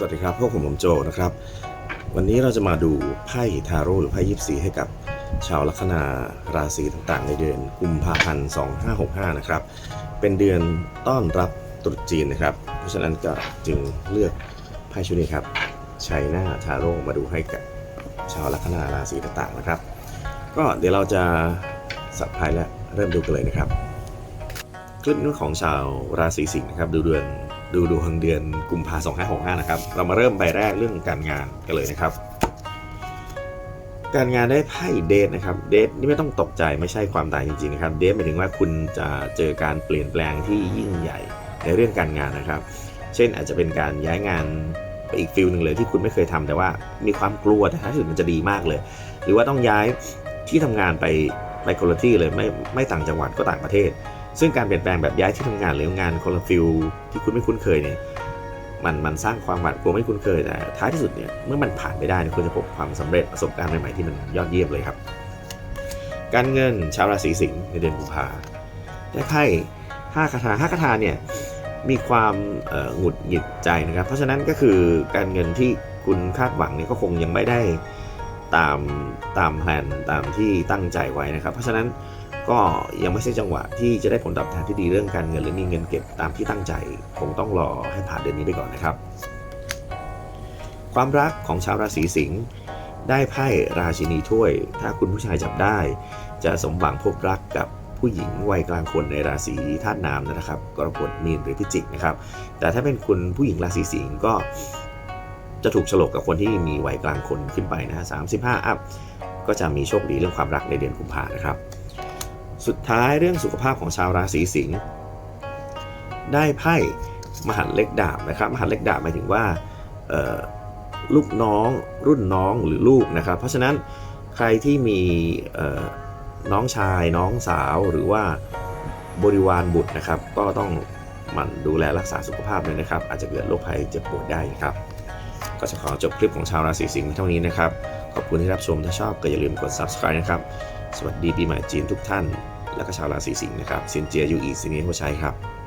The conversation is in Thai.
สวัสดีครับพวกผมผมโจนะครับ วันนี้เราจะมาดูไพ่ทาโร่หรือไพ่ยิปซีให้กับชาวลัคนาราศีต่างๆ ในเดือนกุมภาพันธ์ 2565 นะครับ เป็นเดือนต้อนรับตรุษจีนนะครับ เพราะฉะนั้นก็จึงเลือกไพ่ชุดนี้ครับชัยหน้าทาโร่มาดูให้กับชาวลัคนาราศีต่างๆนะครับ ก็เดี๋ยวเราจะสับไพ่และเริ่มดูกันเลยนะครับ คลิปนี้ของชาวราศีสิงห์นะครับ ดูเดือน ดูดวงเดือนกุมภาพันธ์2565นะครับ เรามาเริ่มใบแรกเรื่องการงานกันเลยนะครับ การงานได้ไพ่เดทนะครับ เดทนี่ไม่ต้องตกใจไม่ใช่ความตายจริงๆนะครับ เดทหมายถึงว่าคุณจะเจอการเปลี่ยนแปลงที่ยิ่งใหญ่ในเรื่องการงานนะครับ เช่นอาจจะเป็นการย้ายงานไปอีกฟิลหนึ่งเลยที่คุณไม่เคยทำแต่ว่ามีความกลัวแต่ถ้าสุดมันจะดีมากเลย หรือว่าต้องย้ายที่ทำงานไปไปคนละที่เลยไม่ไม่ต่างจังหวัดก็ต่างประเทศ ซึ่งการเปลี่ยนแปลงแบบย้ายที่ทำงานหรืองานคนละฟิลที่คุณไม่คุ้นเคยเนี่ยมันมันสร้างความหวาดกลัวไม่คุ้นเคยแต่ท้ายที่สุดเนี่ยเมื่อมันผ่านไปได้เนี่ยคุณจะพบความสำเร็จประสบการณ์ใหม่ๆที่มันยอดเยี่ยมเลยครับ การเงินชาวราศีสิงห์ในเดือนกุมภาได้ไพ่ห้าคาถาห้าคาถาเนี่ยมีความหงุดหงิดใจนะครับ เพราะฉะนั้นก็คือการเงินที่คุณคาดหวังเนี่ยก็คงยังไม่ได้ ตามตามแผนตามที่ตั้งใจไว้นะครับ เพราะฉะนั้นก็ยังไม่ใช่จังหวะที่จะได้ผลตอบแทนที่ดีเรื่องการเงินหรือมีเงินเก็บตามที่ตั้งใจ คงต้องรอให้ผ่านเดือนนี้ไปก่อนนะครับ ความรักของชาวราศีสิงห์ได้ไพ่ราชินีถ้วย ถ้าคุณผู้ชายจับได้ จะสมหวังพบรักกับผู้หญิงวัยกลางคนในราศีธาตุน้ำนะครับ กรกฎมีนหรือพิจิกนะครับ แต่ถ้าเป็นคุณผู้หญิงราศีสิงห์ก็ จะถูกฉลกกับคนที่มีวัยกลางคนขึ้นไปนะฮะสามสิบห้าอัพก็จะมีโชคดีเรื่องความรักในเดือนกุมภานะครับ สุดท้ายเรื่องสุขภาพของชาวราศีสิงห์ได้ไพ่มหันเล็กดาบนะครับมหันเล็กดาบหมายถึงว่าลูกน้องรุ่นน้องหรือลูกนะครับ เพราะฉะนั้นใครที่มีน้องชายน้องสาวหรือว่าบริวารบุตรนะครับ ก็ต้องหมั่นดูแลรักษาสุขภาพด้วยนะครับ อาจจะเกิดโรคภัยเจ็บป่วยได้ครับ ก็จะขอจบคลิปของชาวราศีสิงห์เท่านี้นะครับ ขอบคุณที่รับชมถ้าชอบก็อย่าลืมกด subscribe นะครับ สวัสดีปีใหม่จีนทุกท่าน และก็ชาวราศีสิงห์นะครับสินเจียยูอีสินีโฮชัยครับ